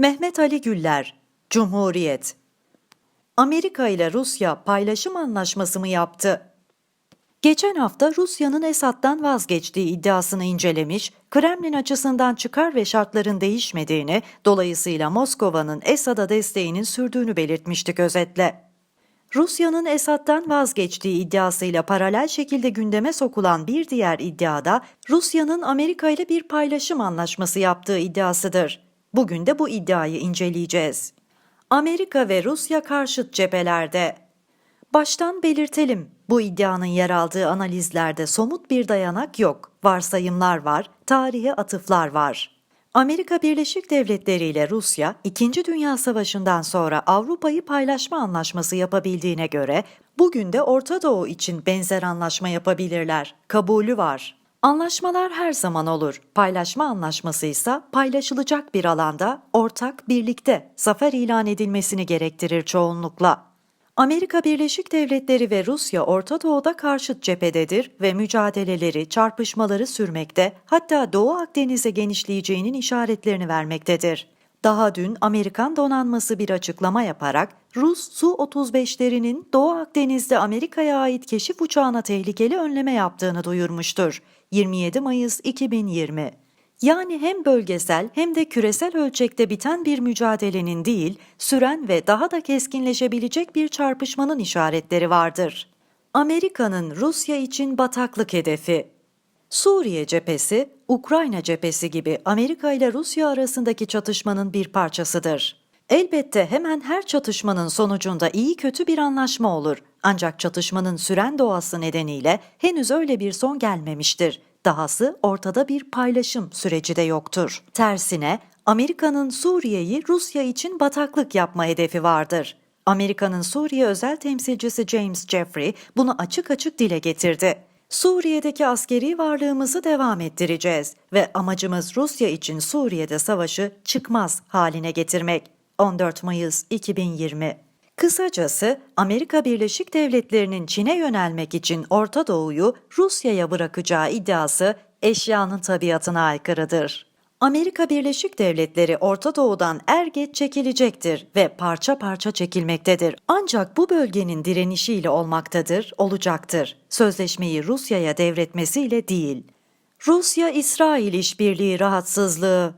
Mehmet Ali Güller, Cumhuriyet Amerika ile Rusya paylaşım anlaşması mı yaptı? Geçen hafta Rusya'nın Esad'dan vazgeçtiği iddiasını incelemiş, Kremlin açısından çıkar ve şartların değişmediğini, dolayısıyla Moskova'nın Esad'a desteğinin sürdüğünü belirtmiştik özetle. Rusya'nın Esad'dan vazgeçtiği iddiasıyla paralel şekilde gündeme sokulan bir diğer iddiada Rusya'nın Amerika ile bir paylaşım anlaşması yaptığı iddiasıdır. Bugün de bu iddiayı inceleyeceğiz. Amerika ve Rusya karşıt cephelerde. Baştan belirtelim, bu iddianın yer aldığı analizlerde somut bir dayanak yok. Varsayımlar var, tarihe atıflar var. Amerika Birleşik Devletleri ile Rusya, İkinci Dünya Savaşı'ndan sonra Avrupa'yı paylaşma anlaşması yapabildiğine göre, bugün de Orta Doğu için benzer anlaşma yapabilirler. Kabulü var. Anlaşmalar her zaman olur. Paylaşma anlaşması ise paylaşılacak bir alanda ortak birlikte zafer ilan edilmesini gerektirir çoğunlukla. Amerika Birleşik Devletleri ve Rusya Orta Doğu'da karşıt cephededir ve mücadeleleri, çarpışmaları sürmekte, hatta Doğu Akdeniz'e genişleyeceğinin işaretlerini vermektedir. Daha dün Amerikan donanması bir açıklama yaparak Rus Su-35'lerinin Doğu Akdeniz'de Amerika'ya ait keşif uçağına tehlikeli önleme yaptığını duyurmuştur. 27 Mayıs 2020 yani hem bölgesel hem de küresel ölçekte biten bir mücadelenin değil, süren ve daha da keskinleşebilecek bir çarpışmanın işaretleri vardır. Amerika'nın Rusya için bataklık hedefi Suriye cephesi, Ukrayna cephesi gibi Amerika ile Rusya arasındaki çatışmanın bir parçasıdır. Elbette hemen her çatışmanın sonucunda iyi kötü bir anlaşma olur. Ancak çatışmanın süren doğası nedeniyle henüz öyle bir son gelmemiştir. Dahası ortada bir paylaşım süreci de yoktur. Tersine Amerika'nın Suriye'yi Rusya için bataklık yapma hedefi vardır. Amerika'nın Suriye özel temsilcisi James Jeffrey bunu açık açık dile getirdi. Suriye'deki askeri varlığımızı devam ettireceğiz ve amacımız Rusya için Suriye'de savaşı çıkmaz haline getirmek. 14 Mayıs 2020 Kısacası Amerika Birleşik Devletleri'nin Çin'e yönelmek için Orta Doğu'yu Rusya'ya bırakacağı iddiası eşyanın tabiatına aykırıdır. Amerika Birleşik Devletleri Orta Doğu'dan er geç çekilecektir ve parça parça çekilmektedir. Ancak bu bölgenin direnişiyle olmaktadır, olacaktır. Sözleşmeyi Rusya'ya devretmesiyle değil. Rusya-İsrail işbirliği rahatsızlığı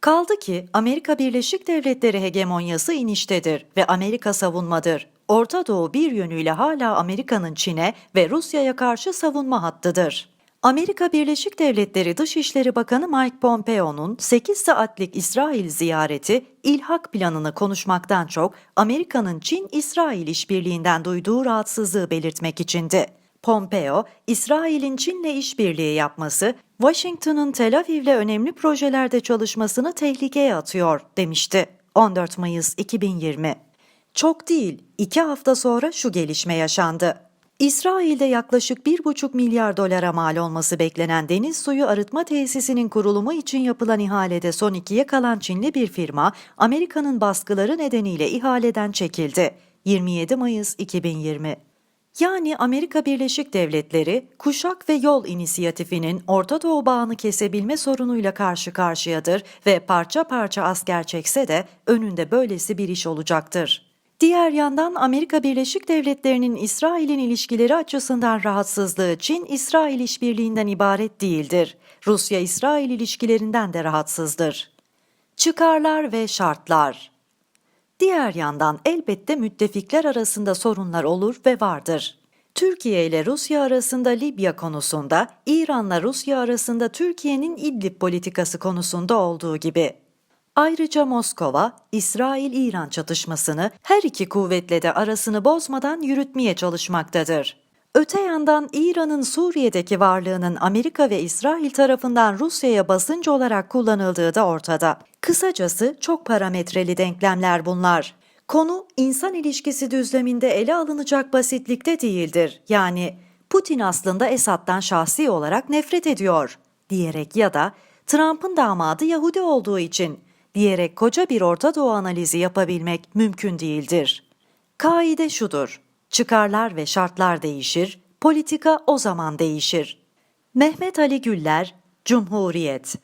Kaldı ki Amerika Birleşik Devletleri hegemonyası iniştedir ve Amerika savunmadır. Orta Doğu bir yönüyle hala Amerika'nın Çin'e ve Rusya'ya karşı savunma hattıdır. Amerika Birleşik Devletleri Dışişleri Bakanı Mike Pompeo'nun 8 saatlik İsrail ziyareti ilhak planını konuşmaktan çok Amerika'nın Çin-İsrail işbirliğinden duyduğu rahatsızlığı belirtmek içindi. Pompeo, İsrail'in Çin'le işbirliği yapması, Washington'un Tel Aviv'le önemli projelerde çalışmasını tehlikeye atıyor, demişti. 14 Mayıs 2020 Çok değil, iki hafta sonra şu gelişme yaşandı. İsrail'de yaklaşık 1,5 milyar dolara mal olması beklenen deniz suyu arıtma tesisinin kurulumu için yapılan ihalede son ikiye kalan Çinli bir firma, Amerika'nın baskıları nedeniyle ihaleden çekildi. 27 Mayıs 2020 yani Amerika Birleşik Devletleri, Kuşak ve Yol İnisiyatifi'nin Orta Doğu bağını kesebilme sorunuyla karşı karşıyadır ve parça parça asker çekse de önünde böylesi bir iş olacaktır. Diğer yandan Amerika Birleşik Devletleri'nin İsrail'in ilişkileri açısından rahatsızlığı Çin-İsrail işbirliğinden ibaret değildir. Rusya-İsrail ilişkilerinden de rahatsızdır. Çıkarlar ve şartlar Diğer yandan elbette müttefikler arasında sorunlar olur ve vardır. Türkiye ile Rusya arasında Libya konusunda, İran'la Rusya arasında Türkiye'nin İdlib politikası konusunda olduğu gibi. Ayrıca Moskova, İsrail-İran çatışmasını her iki kuvvetle de arasını bozmadan yürütmeye çalışmaktadır. Öte yandan İran'ın Suriye'deki varlığının Amerika ve İsrail tarafından Rusya'ya basınç olarak kullanıldığı da ortada. Kısacası çok parametreli denklemler bunlar. Konu insan ilişkisi düzleminde ele alınacak basitlikte değildir. Yani Putin aslında Esad'dan şahsi olarak nefret ediyor diyerek ya da Trump'ın damadı Yahudi olduğu için diyerek koca bir Orta Doğu analizi yapabilmek mümkün değildir. Kaide şudur. Çıkarlar ve şartlar değişir, politika o zaman değişir. Mehmet Ali Güller, Cumhuriyet